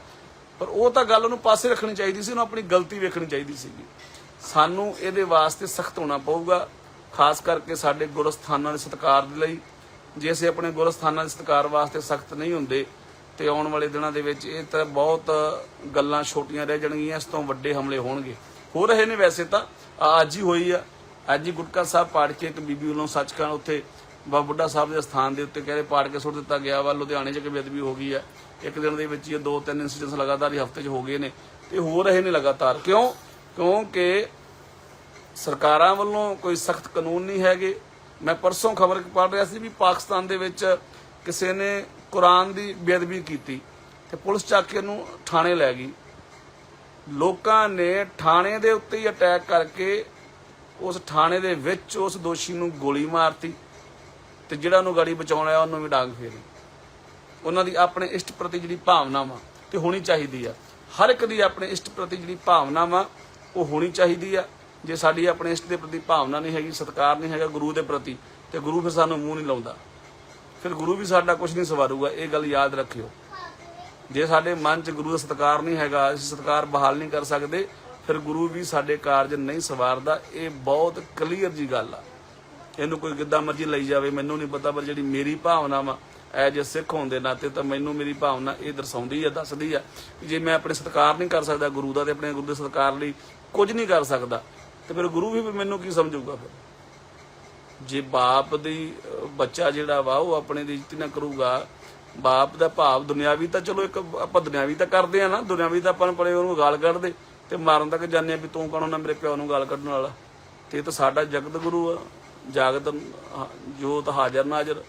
ਪਰ ਉਹ ਤਾਂ ਗੱਲ ਉਹਨੂੰ ਪਾਸੇ ਰੱਖਣੀ ਚਾਹੀਦੀ ਸੀ, ਉਹਨੂੰ ਆਪਣੀ ਗਲਤੀ ਵੇਖਣੀ ਚਾਹੀਦੀ ਸੀਗੀ। ਸਾਨੂੰ ਇਹਦੇ ਵਾਸਤੇ ਸਖਤ ਹੋਣਾ ਪਊਗਾ, ਖਾਸ ਕਰਕੇ ਸਾਡੇ ਗੁਰਸਥਾਨਾਂ ਦੇ ਸਤਿਕਾਰ ਦੇ ਲਈ। ਜੇ ਅਸੀਂ ਆਪਣੇ ਗੁਰਸਥਾਨਾਂ ਦੇ ਸਤਿਕਾਰ ਵਾਸਤੇ ਸਖਤ ਨਹੀਂ ਹੁੰਦੇ, ਤੇ ਆਉਣ ਵਾਲੇ ਦਿਨਾਂ ਦੇ ਵਿੱਚ ਇਹ ਤਾਂ ਬਹੁਤ ਗੱਲਾਂ ਛੋਟੀਆਂ ਰਹਿ ਜਾਣਗੀਆਂ, ਇਸ ਤੋਂ ਵੱਡੇ ਹਮਲੇ ਹੋਣਗੇ। ਹੋ ਰਹੇ ਨੇ ਵੈਸੇ ਤਾਂ ਅੱਜ ਹੀ ਹੋਈ ਆ। ਅੱਜ ਹੀ ਗੁਟਕਾ ਸਾਹਿਬ ਪਾੜ ਕੇ ਇੱਕ ਬੀਬੀ ਵੱਲੋਂ ਸੱਚਖੰਡ ਉੱਥੇ ਬਾਬਾ ਬੁੱਢਾ ਸਾਹਿਬ ਦੇ ਸਥਾਨ ਦੇ ਉੱਤੇ ਕਹਿੰਦੇ ਪਾੜ ਕੇ ਸੁੱਟ ਦਿੱਤਾ ਗਿਆ ਵਾ, ਲੁਧਿਆਣੇ 'ਚ ਇੱਕ ਬੇਦਬੀ ਹੋ ਗਈ ਹੈ ਇੱਕ ਦਿਨ ਦੇ ਵਿੱਚ ਇਹ ਦੋ ਤਿੰਨ ਇਨਸੀਡੈਂਟਸ ਲਗਾਤਾਰ ਹੀ ਹਫ਼ਤੇ 'ਚ ਹੋ ਗਏ ਨੇ ਤੇ ਹੋ ਰਹੇ ਨੇ ਲਗਾਤਾਰ। ਕਿਉਂ? ਕਿਉਂਕਿ ਸਰਕਾਰਾਂ ਵੱਲੋਂ ਕੋਈ ਸਖਤ ਕਾਨੂੰਨ ਨਹੀਂ ਹੈਗੇ। ਮੈਂ ਪਰਸੋਂ ਖਬਰ ਪੜ੍ਹ ਰਿਹਾ ਸੀ ਵੀ ਪਾਕਿਸਤਾਨ ਦੇ ਵਿੱਚ ਕਿਸੇ ਨੇ ਕੁਰਾਨ ਦੀ ਬੇਅਦਬੀ ਕੀਤੀ ਤੇ ਪੁਲਿਸ ਚੱਕ ਕੇ ਉਹਨੂੰ ਥਾਣੇ ਲੈ ਗਈ। ਲੋਕਾਂ ਨੇ ਥਾਣੇ ਦੇ ਉੱਤੇ ਹੀ ਅਟੈਕ ਕਰਕੇ ਉਸ ਥਾਣੇ ਦੇ ਵਿੱਚ ਉਸ ਦੋਸ਼ੀ ਨੂੰ ਗੋਲੀ ਮਾਰਤੀ। ਤੇ ਜਿਹੜਾ ਉਹਨੂੰ ਗਾੜੀ ਬਚਾਉਣਾ ਆ ਉਹਨੂੰ ਵੀ ਡਾਂਗ ਫੇਰੀ। ਉਹਨਾਂ ਦੀ ਆਪਣੇ ਇਸ਼ਟ ਪ੍ਰਤੀ ਜਿਹੜੀ ਭਾਵਨਾਵਾਂ ਤੇ ਹੋਣੀ ਚਾਹੀਦੀ ਆ। ਹਰ ਇੱਕ ਦੀ ਆਪਣੇ ਇਸ਼ਟ ਪ੍ਰਤੀ ਜਿਹੜੀ ਭਾਵਨਾਵਾਂ ਉਹ ਹੋਣੀ ਚਾਹੀਦੀ ਆ। ਜੇ ਸਾਡੀ ਆਪਣੇ ਇਸ਼ਟ ਦੇ ਪ੍ਰਤੀ ਭਾਵਨਾ ਨਹੀਂ ਹੈਗੀ, ਸਤਿਕਾਰ ਨਹੀਂ ਹੈਗਾ ਗੁਰੂ ਦੇ ਪ੍ਰਤੀ, ਤੇ ਗੁਰੂ ਫਿਰ ਸਾਨੂੰ ਮੂੰਹ ਨਹੀਂ ਲਾਉਂਦਾ। ਫਿਰ ਗੁਰੂ ਵੀ ਸਾਡਾ ਕੁਝ ਨਹੀਂ ਸਵਾਰੂਗਾ, ਇਹ ਗੱਲ ਯਾਦ ਰੱਖਿਓ। ਜੇ ਸਾਡੇ ਮਨ 'ਚ ਗੁਰੂ ਦਾ ਸਤਿਕਾਰ ਨਹੀਂ ਹੈਗਾ, ਅਸੀਂ ਸਤਿਕਾਰ ਬਹਾਲ ਨਹੀਂ ਕਰ ਸਕਦੇ, ਫਿਰ ਗੁਰੂ ਵੀ ਸਾਡੇ ਕਾਰਜ ਨਹੀਂ ਸਵਾਰਦਾ, ਇਹ ਬਹੁਤ ਕਲੀਅਰ ਜੀ ਗੱਲ ਆ। ਇਹਨੂੰ ਕੋਈ ਕਿੱਦਾਂ ਮਰਜ਼ੀ ਲਈ ਜਾਵੇ, ਮੈਨੂੰ ਨਹੀਂ ਪਤਾ, ਪਰ ਜਿਹੜੀ ਮੇਰੀ ਭਾਵਨਾ ਵਾ ਐਜ ਸਿੱਖ ਹੋਣ ਦੇ ਨਾਤੇ ਤਾਂ ਮੈਨੂੰ ਮੇਰੀ ਭਾਵਨਾ ਇਹ ਦਰਸਾਉਂਦੀ ਆ, ਦੱਸਦੀ ਆ ਕਿ ਜੇ ਮੈਂ ਆਪਣੇ ਸਤਿਕਾਰ ਨਹੀਂ ਕਰ ਸਕਦਾ ਗੁਰੂ ਦਾ ਤੇ ਆਪਣੇ ਗੁਰੂ ਦੇ ਸਤਿਕਾਰ ਲਈ ਕੁਝ ਨਹੀਂ ਕਰ ਸਕਦਾ, ਤੇ ਫਿਰ ਗੁਰੂ ਵੀ ਮੈਨੂੰ ਕੀ ਸਮਝੂਗਾ ਫਿਰ? ਜੇ ਬਾਪ ਦੀ ਬੱਚਾ ਜਿਹੜਾ ਵਾ, ਉਹ ਆਪਣੇ ਦੀ ਇੱਜ਼ਤ ਨਾ ਕਰੂਗਾ, ਬਾਪ ਦਾ ਭਾਵ ਦੁਨਿਆਵੀ ਤਾਂ ਚਲੋ ਇੱਕ ਆਪਾਂ ਦੁਨਿਆਵੀ ਤਾਂ ਕਰਦੇ ਆ ਨਾ, ਦੁਨਿਆਵੀ ਤਾਂ ਆਪਾਂ ਨੂੰ ਪੜੇ ਉਹਨੂੰ ਗਾਲ ਕੱਢਦੇ, ਤੇ ਮਾਰਨ ਤੱਕ ਜਾਂਦੇ ਆ ਵੀ ਤੂੰ ਕੌਣ ਨਾ ਮੇਰੇ ਪਿਓ ਨੂੰ ਗਾਲ ਕੱਢਣ ਵਾਲਾ, ਤੇ ਇਹ ਤਾਂ ਸਾਡਾ ਜਗਤ ਗੁਰੂ ਆ। ਜਾਗਤ ਜੋਤ, ਹਾਜ਼ਰ, ਨਾਜ਼ਰ।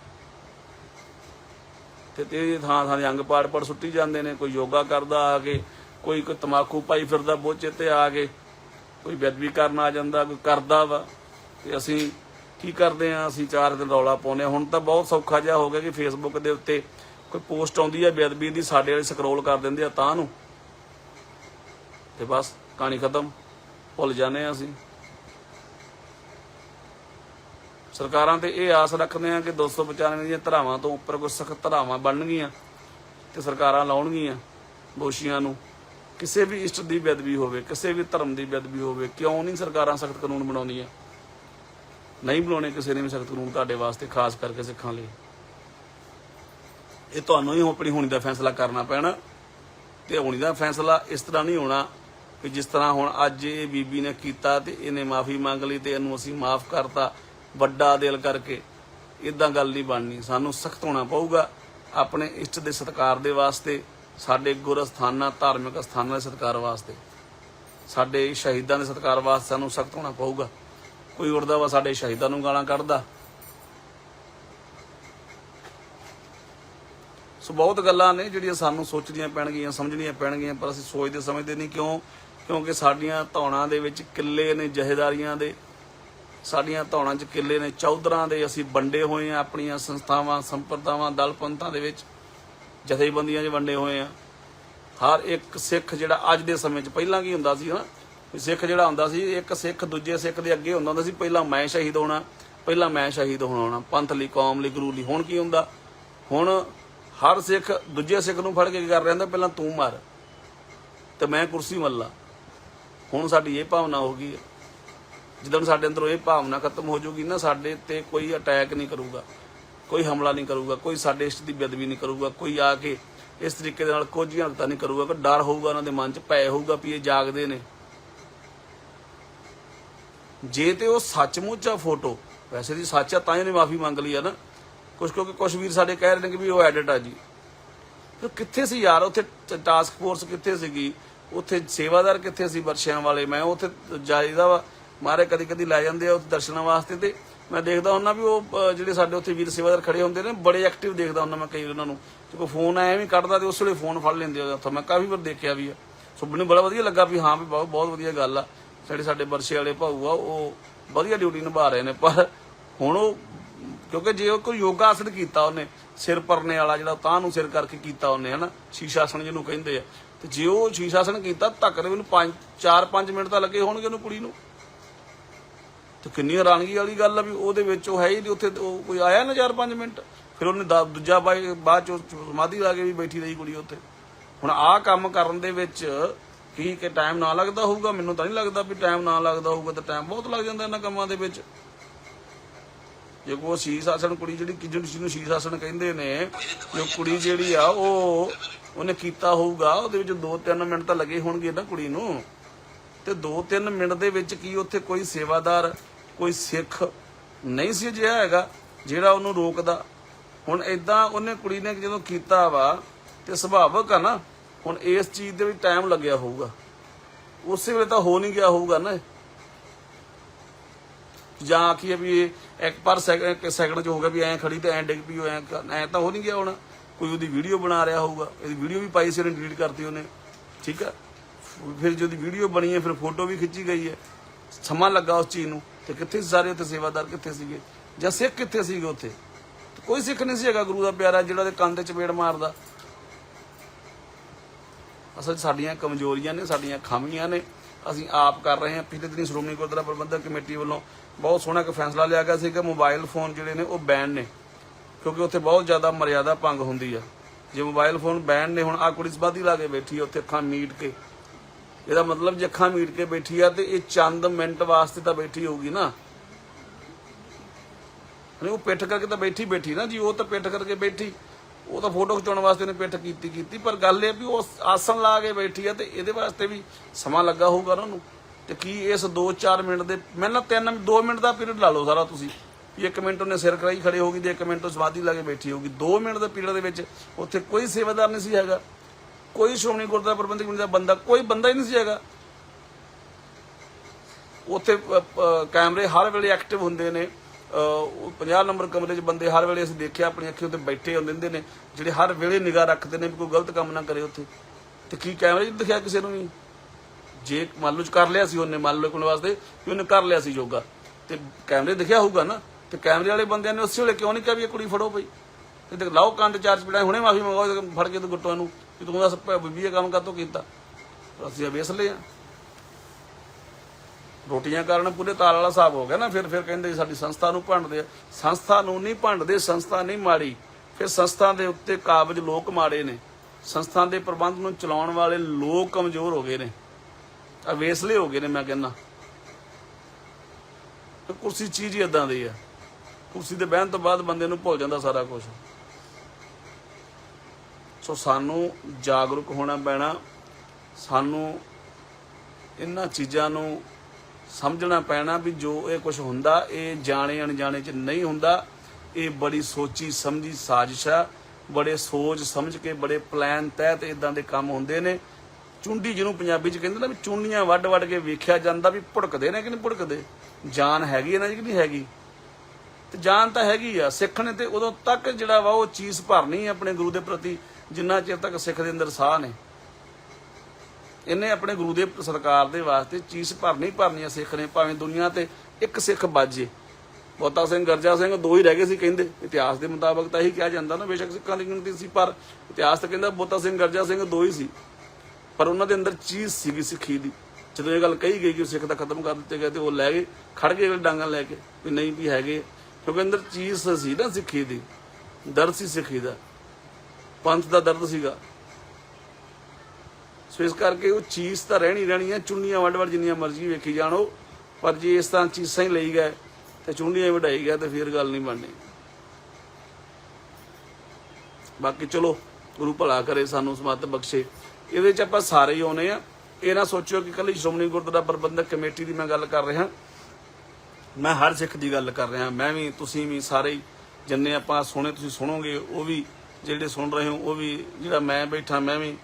ਤੇ ਤੇ ਥਾਂ ਥਾਂ ਦੇ ਅੰਗ ਪਾੜ ਪੜ ਸੁੱਟੀ ਜਾਂਦੇ ਨੇ, ਕੋਈ ਯੋਗਾ ਕਰਦਾ ਆ ਕੇ, ਕੋਈ ਕੋਈ ਤਮਾਕੂ ਪਾਈ ਫਿਰਦਾ ਬੋਚੇ ਤੇ ਆ ਕੇ, ਕੋਈ ਬੇਦਬੀ ਕਰਨ ਆ ਜਾਂਦਾ, ਕੋਈ ਕਰਦਾ ਵਾ। ਤੇ ਅਸੀਂ ਕੀ ਕਰਦੇ ਆ, ਅਸੀਂ ਚਾਰ ਦਿਨ ਰੌਲਾ ਪਾਉਂਦੇ ਹਾਂ। ਹੁਣ ਤਾਂ ਬਹੁਤ ਸੌਖਾ ਜਿਹਾ ਹੋ ਗਿਆ ਕਿ ਫੇਸਬੁੱਕ ਦੇ ਉੱਤੇ ਕੋਈ ਪੋਸਟ ਆਉਂਦੀ ਹੈ ਬੇਅਦਬੀ ਦੀ, ਸਾਡੇ ਵਾਲੇ ਸਕਰੋਲ ਕਰ ਦਿੰਦੇ ਆ ਤਾਂ ਨੂੰ। ਤੇ ਬਸ, ਕਹਾਣੀ ਖਤਮ। ਭੁੱਲ ਜਾਂਦੇ ਆ ਅਸੀਂ। ਸਰਕਾਰਾਂ ਤੇ ਇਹ ਆਸ ਰੱਖਦੇ ਆ ਕਿ 295 ਦੀਆਂ ਧਰਾਵਾਂ ਤੋਂ ਉੱਪਰ ਕੋਈ ਸਖਤ ਧਰਾਵਾਂ ਬਣਨਗੀਆਂ ਤੇ ਸਰਕਾਰਾਂ ਲਾਉਣਗੀਆਂ ਦੋਸ਼ੀਆਂ ਨੂੰ। ਕਿਸੇ ਵੀ ਇਸ਼ਟ ਦੀ ਬੇਦਬੀ ਹੋਵੇ, ਕਿਸੇ ਵੀ ਧਰਮ ਦੀ ਬੇਦਬੀ ਹੋਵੇ, ਕਿਉਂ ਨਹੀਂ ਸਰਕਾਰਾਂ ਸਖਤ ਕਾਨੂੰਨ ਬਣਾਉਂਦੀਆਂ? ਨਹੀਂ ਬਣਾਉਣੇ ਕਿਸੇ ਨੇ ਵੀ ਸਖਤ ਕਾਨੂੰਨ ਤੁਹਾਡੇ ਵਾਸਤੇ, ਖਾਸ ਕਰਕੇ ਸਿੱਖਾਂ ਲਈ। ਇਹ ਤੁਹਾਨੂੰ ਹੀ ਆਪਣੀ ਹੋਣੀ ਦਾ ਫੈਸਲਾ ਕਰਨਾ ਪੈਣਾ ਤੇ ਹੋਣੀ ਦਾ ਫੈਸਲਾ ਇਸ ਤਰ੍ਹਾਂ ਨਹੀਂ ਹੋਣਾ ਕਿ ਜਿਸ ਤਰ੍ਹਾਂ ਹੁਣ ਅੱਜ ਇਹ ਬੀਬੀ ਨੇ ਕੀਤਾ ਤੇ ਇਹਨੇ ਮਾਫੀ ਮੰਗ ਲਈ ਤੇ ਇਹਨੂੰ ਅਸੀਂ ਮਾਫ ਕਰਤਾ। ਵੱਡਾ ਦਿਲ ਕਰਕੇ ਇਦਾਂ ਗੱਲ ਨਹੀਂ ਬਣਨੀ। ਸਾਨੂੰ ਸਖਤ ਹੋਣਾ ਪਊਗਾ ਆਪਣੇ ਇਸ਼ਟ ਦੇ ਸਤਿਕਾਰ ਦੇ ਵਾਸਤੇ, ਸਾਡੇ ਗੁਰ ਸਥਾਨਾਂ ਧਾਰਮਿਕ ਸਥਾਨਾਂ ਦੇ ਸਤਿਕਾਰ ਵਾਸਤੇ। ਸਾਡੇ ਸ਼ਹੀਦਾਂ ਦੇ ਸਤਿਕਾਰ ਵਾਸਤੇ ਸਾਨੂੰ ਸਖਤ ਹੋਣਾ ਪਊਗਾ। ਕੋਈ ਉੜਦਾ ਵਾ ਸਾਡੇ ਸ਼ਹੀਦਾਂ ਨੂੰ ਗਾਲਾਂ ਕੱਢਦਾ। ਸੋ ਬਹੁਤ ਗੱਲਾਂ ਨੇ ਜਿਹੜੀਆਂ ਸਾਨੂੰ ਸੋਚਣੀਆਂ ਪੈਣਗੀਆਂ, ਸਮਝਣੀਆਂ ਪੈਣਗੀਆਂ, ਪਰ ਅਸੀਂ ਸੋਚਦੇ ਸਮਝਦੇ ਨਹੀਂ ਕਿਉਂ? ਕਿਉਂਕਿ ਸਾਡੀਆਂ ਧੌਣਾਂ ਦੇ ਵਿੱਚ ਕਿੱਲੇ ਨੇ, ਜਹੇਦਾਰੀਆਂ ਦੇ। ਸਾਡੀਆਂ ਧੌਣਾਂ 'ਚ ਕਿੱਲੇ ਨੇ। ਚੌਧਰਾਂ ਦੇ ਅਸੀਂ ਵੰਡੇ ਹੋਏ ਆ ਆਪਣੀਆਂ ਸੰਸਥਾਵਾਂ, ਸੰਪਰਦਾਵਾਂ, ਦਲ ਪੰਥਾਂ ਦੇ ਵਿੱਚ। ਜਥੇਬੰਦੀਆਂ 'ਚ ਵੰਡੇ ਹੋਏ ਆ। ਹਰ ਇੱਕ ਸਿੱਖ ਜਿਹੜਾ ਅੱਜ ਦੇ ਸਮੇਂ 'ਚ, ਪਹਿਲਾਂ ਕੀ ਹੁੰਦਾ ਸੀ ਹਨਾ? ਵੀ ਸਿੱਖ ਜਿਹੜਾ ਹੁੰਦਾ ਸੀ, ਇੱਕ ਸਿੱਖ ਦੂਜੇ ਸਿੱਖ ਦੇ ਅੱਗੇ ਹੁੰਦਾ ਹੁੰਦਾ ਸੀ, ਪਹਿਲਾਂ ਮੈਂ ਸ਼ਹੀਦ ਹੋਣਾ, ਪਹਿਲਾਂ ਮੈਂ ਸ਼ਹੀਦ ਹੋਣਾ ਪੰਥ ਲਈ, ਕੌਮ ਲਈ, ਗੁਰੂ ਲਈ, ਹੁਣ ਕੀ ਹੁੰਦਾ? ਹੁਣ ਹਰ ਸਿੱਖ ਦੂਜੇ ਸਿੱਖ ਨੂੰ ਫੜ ਕੇ ਕਰ ਰਿਹਾ ਹੁੰਦਾ? ਪਹਿਲਾਂ ਤੂੰ ਮਾਰ। ਤੇ ਮੈਂ ਕੁਰਸੀ ਮੱਲਾ। ਹੁਣ ਸਾਡੀ ਇਹ ਭਾਵਨਾ ਹੋ ਗਈ ਹੈ ਜਦੋਂ ਸਾਡੇ ਅੰਦਰੋਂ ਇਹ ਭਾਵਨਾ ਖਤਮ ਹੋ ਜਾਊਗੀ ਨਾ, ਸਾਡੇ ਤੇ ਕੋਈ ਅਟੈਕ ਨਹੀਂ ਕਰੂਗਾ, ਕੋਈ ਹਮਲਾ ਨਹੀਂ ਕਰੂਗਾ, ਕੋਈ ਸਾਡੇ ਇਸ਼ਟ ਦੀ ਬੇਦਬੀ ਨਹੀਂ ਕਰੂਗਾ, ਕੋਈ ਆ ਕੇ ਇਸ ਤਰੀਕੇ ਦੇ ਨਾਲ ਕੋਝੀਆਂ ਹਰਕਤਾਂ ਨਹੀਂ ਕਰੂਗਾ, ਕੋਈ ਡਰ ਹੋਊਗਾ ਉਹਨਾਂ ਦੇ ਮਨ 'ਚ, ਭੈ ਹੋਊਗਾ ਵੀ ਇਹ ਜਾਗਦੇ ਨੇ। ਜੇ ਤੇ ਉਹ ਸੱਚਮੁੱਚ ਆ ਫੋਟੋ ਵੈਸੇ ਦੀ ਸੱਚ ਆ, ਤਾਂ ਹੀ ਉਹਨੇ ਮਾਫੀ ਮੰਗ ਲਈ ਆ ਨਾ। ਕੁਝ ਕਿਉਂਕਿ ਕੁਝ ਵੀਰ ਸਾਡੇ ਕਹਿ ਰਹੇ ਨੇ ਕਿ ਵੀ ਉਹ ਐਡਿਟ ਆ ਜੀ। ਫਿਰ ਕਿੱਥੇ ਸੀ ਯਾਰ? ਉੱਥੇ ਟਾਸਕ ਫੋਰਸ ਕਿੱਥੇ ਸੀਗੀ? ਉੱਥੇ ਸੇਵਾਦਾਰ ਕਿੱਥੇ ਸੀ ਬਰਸਿਆਂ ਵਾਲੇ? ਮੈਂ ਉੱਥੇ ਜਾਈਦਾ ਵਾ। ਮਾਰੇ ਕਦੀ ਕਦੀ ਲੈ ਜਾਂਦੇ ਆ ਉੱਥੇ ਦਰਸ਼ਨਾਂ ਵਾਸਤੇ ਤੇ ਮੈਂ ਦੇਖਦਾ ਹੁੰਦਾ ਵੀ ਉਹ ਜਿਹੜੇ ਸਾਡੇ ਉੱਥੇ ਵੀਰ ਸੇਵਾਦਾਰ ਖੜੇ ਹੁੰਦੇ ਨੇ, ਬੜੇ ਐਕਟਿਵ ਦੇਖਦਾ ਹੁੰਦਾ ਮੈਂ ਕਈ ਉਹਨਾਂ ਨੂੰ। ਤੇ ਕੋਈ ਫੋਨ ਆਇਆ ਵੀ ਕੱਢਦਾ ਤੇ ਉਸ ਵੇਲੇ ਫੋਨ ਫੜ ਲੈਂਦੇ ਆ ਉੱਥੋਂ ਮੈਂ ਕਾਫੀ ਵਾਰ ਦੇਖਿਆ ਵੀ ਆ। ਸੋ ਮੈਨੂੰ ਬੜਾ ਵਧੀਆ ਲੱਗਾ ਵੀ ਹਾਂ ਵੀ ਬਹੁਤ ਬਹੁਤ ਵਧੀਆ ਗੱਲ ਆ। ਜਿਹੜੇ ਸਾਡੇ ਵਰਸ਼ੇ ਵਾਲੇ ਭਾਊ ਆ, ਉਹ ਵਧੀਆ ਡਿਊਟੀ ਨਿਭਾ ਰਹੇ ਨੇ। ਪਰ ਹੁਣ ਉਹ, ਕਿਉਂਕਿ ਜੇ ਉਹ ਕੋਈ ਯੋਗਾ ਆਸਣ ਕੀਤਾ ਉਹਨੇ, ਸਿਰ ਪਰਨੇ ਵਾਲਾ ਜਿਹੜਾ ਤਾਂ ਨੂੰ ਸਿਰ ਕਰਕੇ ਕੀਤਾ ਉਹਨੇ, ਹਨਾ? ਸ਼ੀਸ਼ਾਸਨ ਜਿਹਨੂੰ ਕਹਿੰਦੇ ਆ। ਤੇ ਜੇ ਉਹ ਸ਼ੀਸ਼ਾਸਨ ਕੀਤਾ ਧੱਕਰੇ ਉਹਨੂੰ 5 4-5 ਮਿੰਟ ਤਾਂ ਲੱਗੇ ਹੋਣਗੇ ਉਹਨੂੰ ਕੁੜੀ ਨੂੰ। ਤੇ ਕਿੰਨੀ ਹੈਰਾਨਗੀ ਵਾਲੀ ਗੱਲ ਆ ਵੀ ਉਹਦੇ ਵਿੱਚ ਉਹ ਹੈ ਹੀ ਨਹੀਂ, ਉੱਥੇ ਉਹ ਕੋਈ ਆਇਆ ਨਾ 4-5 ਮਿੰਟ, ਫਿਰ ਉਹਨੇ ਦੂਜਾ ਬਾਅਦ ਚ ਸਮਾਧੀ ਲਾ ਕੇ ਵੀ ਬੈਠੀ ਰਹੀ ਕੁੜੀ ਉੱਥੇ। ਹੁਣ ਆਹ ਕੰਮ ਕਰਨ ਦੇ ਵਿੱਚ ਕੀ ਕਿ ਟਾਈਮ ਨਾ ਲੱਗਦਾ ਹੋਊਗਾ, ਮੈਨੂੰ ਤਾਂ ਨਹੀਂ ਲੱਗਦਾ ਵੀ ਟਾਈਮ ਨਾ ਲੱਗਦਾ ਹੋਊਗਾ, ਤਾਂ ਟਾਈਮ ਬਹੁਤ ਲੱਗ ਜਾਂਦਾ ਇਹਨਾਂ ਕੰਮਾਂ ਦੇ ਵਿੱਚ। ਜੇ ਕੋ ਸ਼ੀਸ਼ ਆਸਣ ਕੁੜੀ ਜਿਹੜੀ ਕਿ ਜਿਹਨੂੰ ਸ਼ੀਸ਼ ਆਸਣ ਕਹਿੰਦੇ ਨੇ, ਜੋ ਕੁੜੀ ਜਿਹੜੀ ਆ ਉਹ ਉਹਨੇ ਕੀਤਾ ਹੋਊਗਾ, ਉਹਦੇ ਵਿੱਚ 2-3 ਮਿੰਟ ਤਾਂ ਲੱਗੇ ਹੋਣਗੇ ਨਾ ਕੁੜੀ ਨੂੰ। ਤੇ 2-3 ਮਿੰਟ ਦੇ ਵਿੱਚ ਕੀ ਉੱਥੇ ਕੋਈ ਸੇਵਾਦਾਰ ਕੋਈ ਸਿੱਖ ਨਹੀਂ ਸੀ ਜਿਹਾ ਹੈਗਾ, ਜਿਹੜਾ ਉਹਨੂੰ ਰੋਕਦਾ। ਹੁਣ ਇਦਾਂ ਉਹਨੇ ਕੁੜੀ ਨੇ ਜਦੋਂ ਕੀਤਾ ਵਾ, ਤੇ ਸੁਭਾਵਕ ਆ ਨਾ, ਹੁਣ ਇਸ ਚੀਜ਼ ਦੇ ਵਿੱਚ ਟਾਈਮ ਲੱਗਿਆ ਹੋਊਗਾ। ਉਸੇ ਵੇਲੇ ਤਾਂ ਹੋ ਨਹੀਂ ਗਿਆ ਹੋਊਗਾ ਨਾ। ਜਾਂ ਆਖੀਏ ਵੀ ਇਹ ਇੱਕ ਪਰ ਸੈਕਿੰਡ ਸੈਕਿੰਡ ਚ ਹੋ ਗਿਆ ਵੀ ਐਂ ਖੜੀ ਤੇ ਐਂ ਡਿੱਗ ਪਈ, ਐਂ ਐਂ ਤਾਂ ਹੋ ਨਹੀਂ ਗਿਆ ਹੋਣਾ। ਕੋਈ ਉਹਦੀ ਵੀਡੀਓ ਬਣਾ ਰਿਹਾ ਹੋਊਗਾ। ਇਹਦੀ ਵੀਡੀਓ ਵੀ ਪਾਈ ਸੀ ਉਹਨੇ ਡਿਲੀਟ ਕਰਤੀ ਉਹਨੇ। ਠੀਕ ਹੈ ਫਿਰ ਜਦੋਂ ਵੀਡੀਓ ਬਣੀ ਹੈ, ਫਿਰ ਫੋਟੋ ਵੀ ਖਿੱਚੀ ਗਈ ਹੈ। ਸਮਾਂ ਲੱਗਾ ਉਸ ਚੀਜ਼ ਨੂੰ। ਤੇ ਕਿੱਥੇ ਸੀ ਸਾਰੇ ਉੱਥੇ ਸੇਵਾਦਾਰ ਕਿੱਥੇ ਸੀਗੇ? ਜਾਂ ਸਿੱਖ ਕਿੱਥੇ ਸੀਗੇ ਉੱਥੇ? ਕੋਈ ਸਿੱਖ ਨਹੀਂ ਸੀ ਹੈਗਾ ਗੁਰੂ ਦਾ ਪਿਆਰਾ ਜਿਹੜਾ ਦੇ ਕੰਨ ਤੇ ਚਪੇੜ ਮਾਰਦਾ। ਅਸਲ ਸਾਡੀਆਂ ਕਮਜ਼ੋਰੀਆਂ ਨੇ, ਸਾਡੀਆਂ ਖਾਮੀਆਂ ਨੇ। ਅਸੀਂ ਆਪ ਕਰ ਰਹੇ ਹਾਂ। ਪਿਛਲੇ ਦਿਨੀ ਸ਼੍ਰੋਮਣੀ ਗੁਰਦੁਆਰਾ ਪ੍ਰਬੰਧਕ ਕਮੇਟੀ ਵੱਲੋਂ ਬਹੁਤ ਸੋਹਣਾ ਇੱਕ ਫੈਸਲਾ ਲਿਆ ਗਿਆ ਸੀ ਕਿ ਮੋਬਾਈਲ ਫੋਨ ਜਿਹੜੇ ਨੇ ਉਹ ਬੈਨ ਨੇ। ਕਿਉਂਕਿ ਉੱਥੇ ਬਹੁਤ ਜ਼ਿਆਦਾ ਮਰਿਆਦਾ ਭੰਗ ਹੁੰਦੀ ਆ। ਜੇ ਮੋਬਾਈਲ ਫੋਨ ਬੈਨ ਨੇ, ਹੁਣ ਆ ਕੁੜੀ ਸਬਾਦੀ ਲਾ ਕੇ ਬੈਠੀ ਆ, ਉੱਥੇ ਅੱਖਾਂ ਮੀਟ ਕੇ। ਇਹਦਾ ਮਤਲਬ ਜੇ ਅੱਖਾਂ ਮੀਟ ਕੇ ਬੈਠੀ ਆ ਤੇ ਇਹ ਚੰਦ ਮਿੰਟ ਵਾਸਤੇ ਤਾਂ ਬੈਠੀ ਹੋਊਗੀ ਨਾ। ਨਹੀਂ, ਉਹ ਪਿੱਠ ਕਰਕੇ ਤਾਂ ਬੈਠੀ ਬੈਠੀ ਨਾ ਜੀ, ਉਹ ਤਾਂ ਪਿੱਠ ਕਰਕੇ ਬੈਠੀ। ਉਹ ਤਾਂ ਫੋਟੋ ਖਿਚਾਉਣ ਵਾਸਤੇ ਉਹਨੇ ਪਿੱਠ ਕੀਤੀ ਕੀਤੀ। ਪਰ ਗੱਲ ਇਹ ਵੀ ਉਹ ਆਸਨ ਲਾ ਕੇ ਬੈਠੀ ਆ ਤੇ ਇਹਦੇ ਵਾਸਤੇ ਵੀ ਸਮਾਂ ਲੱਗਾ ਹੋਊਗਾ ਉਹਨਾਂ। ਨੂੰ ਤੇ ਕੀ ਇਸ 2-4 ਮਿੰਟ ਦੇ, ਮੈਂ ਨਾ 3 2 ਮਿੰਟ ਦਾ ਪੀਰੀਅਡ ਲਾ ਲਓ ਸਾਰਾ ਤੁਸੀਂ। ਵੀ 1 ਮਿੰਟ ਉਹਨੇ ਸਿਰ ਕਰਾਈ ਖੜੇ ਹੋਗੀ ਤੇ 1 ਮਿੰਟ ਉਹ ਸਮਾਧੀ ਲਾ ਕੇ ਬੈਠੀ ਹੋਗੀ 2 ਮਿੰਟ ਦੇ ਪੀਰੀਅਡ ਦੇ ਵਿੱਚ ਉੱਥੇ ਕੋਈ ਸੇਵਾਦਾਰ ਨਹੀਂ ਸੀ ਹੈਗਾ। ਕੋਈ ਸ਼੍ਰੋਮਣੀ ਗੁਰਦੁਆਰਾ ਪ੍ਰਬੰਧਕ ਕਮੇਟੀ ਦਾ ਬੰਦਾ ਕੋਈ ਬੰਦਾ ਹੀ ਨਹੀਂ ਸੀ ਹੈਗਾ। ਉੱਥੇ ਕੈਮਰੇ ਹਰ ਵੇਲੇ ਐਕਟਿਵ ਹੁੰਦੇ ਨੇ। ਅ, ਉਹ 50 ਨੰਬਰ ਕਮਰੇ 'ਚ ਬੰਦੇ ਹਰ ਵੇਲੇ ਅਸੀਂ ਦੇਖਿਆ ਆਪਣੀ ਅੱਖੀਂ ਉੱਤੇ ਬੈਠੇ ਹੁੰਦੇ ਨੇ ਜਿਹੜੇ ਹਰ ਵੇਲੇ ਨਿਗਾਹ ਰੱਖਦੇ ਨੇ ਵੀ ਕੋਈ ਗਲਤ ਕੰਮ ਨਾ ਕਰੇ ਉੱਥੇ। ਤੇ ਕੀ ਕੈਮਰੇ 'ਚ ਦਿਖਿਆ ਕਿਸੇ ਨੂੰ ਵੀ? ਜੇ ਮੰਨ ਲਓ ਚ ਕਰ ਲਿਆ ਸੀ ਉਹਨੇ ਮੰਨ ਲਓ ਕੋਣ ਵਾਸਤੇ ਕਿ ਉਹਨੇ ਕਰ ਲਿਆ ਸੀ ਯੋਗਾ। ਤੇ ਕੈਮਰੇ ਦਿਖਿਆ ਹੋਊਗਾ ਨਾ ਤੇ ਕੈਮਰੇ ਵਾਲੇ ਬੰਦਿਆਂ ਨੇ ਉਸੇ ਵੇਲੇ ਕਿਉਂ ਨਹੀਂ ਕਿਹਾ ਵੀ ਇਹ ਕੁੜੀ ਫੜੋ ਪਈ ਤੇ ਦੇਖ ਲਾਓ ਕੰਡ ਚਾਰਜ ਪਿੜਾ ਹੁਣੇ ਮਾਫੀ ਮੰਗਾਓ ਫੜ ਕੇ ਤੇ ਗੁੱਟਾਂ ਨੂੰ। ਕਿ ਤੂੰ ਦੱਸ ਭ- ਕੰਮ ਕਾਤੋਂ ਕੀਤਾ? ਅਸੀਂ ਅਵੇਸ ਲਏ ਆ। ਰੋਟੀਆਂ ਕਾਰਨ ਪੂਰੇ ਤਾਲ ਵਾਲਾ ਹਿਸਾਬ ਹੋ ਗਿਆ ਨਾ, ਫਿਰ ਫਿਰ ਕਹਿੰਦੇ ਸਾਡੀ ਸੰਸਥਾ ਨੂੰ ਭੰਡਦੇ ਆ। ਸੰਸਥਾ ਨੂੰ ਨਹੀਂ ਭੰਡਦੇ, ਸੰਸਥਾ ਨਹੀਂ ਮਾੜੀ। ਫਿਰ ਸੰਸਥਾ ਦੇ ਉੱਤੇ ਕਾਬਜ ਲੋਕ ਮਾੜੇ ਨੇ। ਸੰਸਥਾ ਦੇ ਪ੍ਰਬੰਧ ਨੂੰ ਚਲਾਉਣ ਵਾਲੇ ਲੋਕ ਕਮਜ਼ੋਰ ਹੋ ਗਏ ਨੇ। ਅਵੇਸਲੇ ਹੋ ਗਏ ਨੇ ਮੈਂ ਕਹਿੰਦਾ। ਕੁਰਸੀ ਚੀਜ਼ ਹੀ ਇਦਾਂ ਦੀ ਆ। ਕੁਰਸੀ ਤੇ ਬਹਿਣ ਤੋਂ ਬਾਅਦ ਬੰਦੇ ਨੂੰ ਭੁੱਲ ਜਾਂਦਾ ਸਾਰਾ ਕੁਝ ਸੋ ਸਾਨੂੰ ਜਾਗਰੂਕ ਹੋਣਾ ਪੈਣਾ, ਸਾਨੂੰ ਇਹਨਾਂ ਚੀਜ਼ਾਂ ਨੂੰ ਸਮਝਣਾ ਪੈਣਾ ਵੀ ਜੋ ਇਹ ਕੁਝ ਹੁੰਦਾ, ਇਹ ਜਾਣੇ ਅਣਜਾਣੇ ਚ ਨਹੀਂ ਹੁੰਦਾ। ਇਹ ਬੜੀ ਸੋਚੀ ਸਮਝੀ ਸਾਜ਼ਿਸ਼ ਆ, ਬੜੇ ਸੋਚ ਸਮਝ ਕੇ, ਬੜੇ ਪਲਾਨ ਤਹਿਤ ਇਦਾਂ ਦੇ ਕੰਮ ਹੁੰਦੇ ਨੇ। ਚੁੰਡੀ ਜਿਹਨੂੰ ਪੰਜਾਬੀ ਚ ਕਹਿੰਦੇ ਨਾ ਵੀ ਚੁੰਡੀਆਂ ਵੱਡ ਵੱਡ ਕੇ ਵੇਖਿਆ ਜਾਂਦਾ ਵੀ ਭੁੜਕਦੇ ਨੇ ਕਿ ਨਹੀਂ ਭੁੜਕਦੇ? ਜਾਨ ਹੈਗੀ ਇਹਨਾਂ 'ਚ ਕਿ ਨਹੀਂ ਹੈਗੀ? ਤੇ ਜਾਨ ਤਾਂ ਹੈਗੀ ਆ ਸਿੱਖ ਨੇ ਤੇ ਉਦੋਂ ਤੱਕ ਜਿਹੜਾ ਵਾ ਉਹ ਚੀਜ਼ ਭਰਨੀ ਆਪਣੇ ਗੁਰੂ ਦੇ ਪ੍ਰਤੀ। ਜਿੰਨਾ ਚਿਰ ਤੱਕ ਸਿੱਖ ਦੇ ਅੰਦਰ ਸਾਹ ਨੇ। ਇਹਨੇ ਆਪਣੇ ਗੁਰੂ ਦੇ ਸਰਕਾਰ ਦੇ ਵਾਸਤੇ ਚੀਜ਼ ਭਰਨੀ ਭਰਨੀ ਆ ਸਿੱਖ ਨੇ, ਭਾਵੇਂ ਦੁਨੀਆ ਤੇ ਇੱਕ ਸਿੱਖ ਬਾਜੇ ਬੋਤਾ ਸਿੰਘ, ਗਰਜਾ ਸਿੰਘ ਦੋ ਹੀ ਰਹਿ ਗਏ ਸੀ ਕਹਿੰਦੇ। ਇਤਿਹਾਸ ਦੇ ਮੁਤਾਬਕ ਤਾਂ ਇਹੀ ਕਿਹਾ ਜਾਂਦਾ ਨਾ, ਬੇਸ਼ੱਕ ਸਿੱਖਾਂ ਦੀ ਗਿਣਤੀ ਸੀ, ਪਰ ਇਤਿਹਾਸ ਤਾਂ ਕਹਿੰਦਾ ਬੋਤਾ ਸਿੰਘ, ਗਰਜਾ ਸਿੰਘ ਦੋ ਹੀ ਸੀ। ਪਰ ਉਹਨਾਂ ਦੇ ਅੰਦਰ ਚੀਜ਼ ਸੀਗੀ ਸਿੱਖੀ ਦੀ। ਜਦੋਂ ਇਹ ਗੱਲ ਕਹੀ ਗਈ ਕਿ ਸਿੱਖ ਦਾ ਖਤਮ ਕਰ ਦਿੱਤੇ ਗਏ ਤੇ ਉਹ ਲੈ ਗਏ, ਖੜ ਗਏ ਡਾਂਗਾਂ ਲੈ ਕੇ, ਵੀ ਨਹੀਂ ਵੀ ਹੈਗੇ। ਕਿਉਂਕਿ ਅੰਦਰ ਚੀਜ਼ ਸੀ ਨਾ ਸਿੱਖੀ ਦੀ, ਦਰਦ ਸੀ ਸਿੱਖੀ ਦਾ। ਪੰਥ ਦਾ ਦਰਦ ਸੀਗਾ। ਸੋ ਇਸ ਕਰਕੇ ਉਹ ਚੀਜ਼ ਤਾਂ ਰਹਿਣੀ ਰਹਿਣੀ ਹੈ, ਚੁੰਨੀਆਂ ਵੱਡ ਵੱਡ ਜਿੰਨੀਆਂ ਮਰਜ਼ੀ ਵੇਖੀ ਜਾਣੋ ਪਰ ਜੇ ਇਸ ਤਰ੍ਹਾਂ ਚੀਜ਼ਾਂ ਹੀ ਲਈ ਗਏ ਤੇ ਚੁੰਨੀਆਂ ਹੀ ਵਢਾਈ ਗਏ ਤੇ ਫਿਰ ਗੱਲ ਨਹੀਂ ਬਣਨੀ। ਬਾਕੀ ਚਲੋ, ਗੁਰੂ ਭਲਾ ਕਰੇ, ਸਾਨੂੰ ਸਮਤ ਬਖਸ਼ੇ। ਇਹਦੇ ਚ ਆਪਾਂ ਸਾਰੇ ਹੀ ਆਉਨੇ ਆ ਇਹ ਨਾ ਸੋਚਿਓ ਕਿ ਕੱਲੀ ਸ਼੍ਰੋਮਣੀ ਗੁਰਦੁਆਰਾ ਪ੍ਰਬੰਧਕ ਕਮੇਟੀ ਦੀ ਮੈਂ ਗੱਲ ਕਰ ਰਿਹਾ। ਮੈਂ ਹਰ ਸਿੱਖ ਦੀ ਗੱਲ ਕਰ ਰਿਹਾ। ਮੈਂ ਵੀ, ਤੁਸੀਂ ਵੀ ਸਾਰੇ ਹੀ, ਜਿੰਨੇ ਆਪਾਂ ਸੁਣੇ, ਤੁਸੀਂ ਸੁਣੋਗੇ, ਉਹ ਵੀ ਜਿਹੜੇ ਸੁਣ ਰਹੇ ਹੋ ਉਹ ਵੀ ਜਿਹੜਾ ਮੈਂ ਬੈਠਾ ਮੈਂ ਵੀ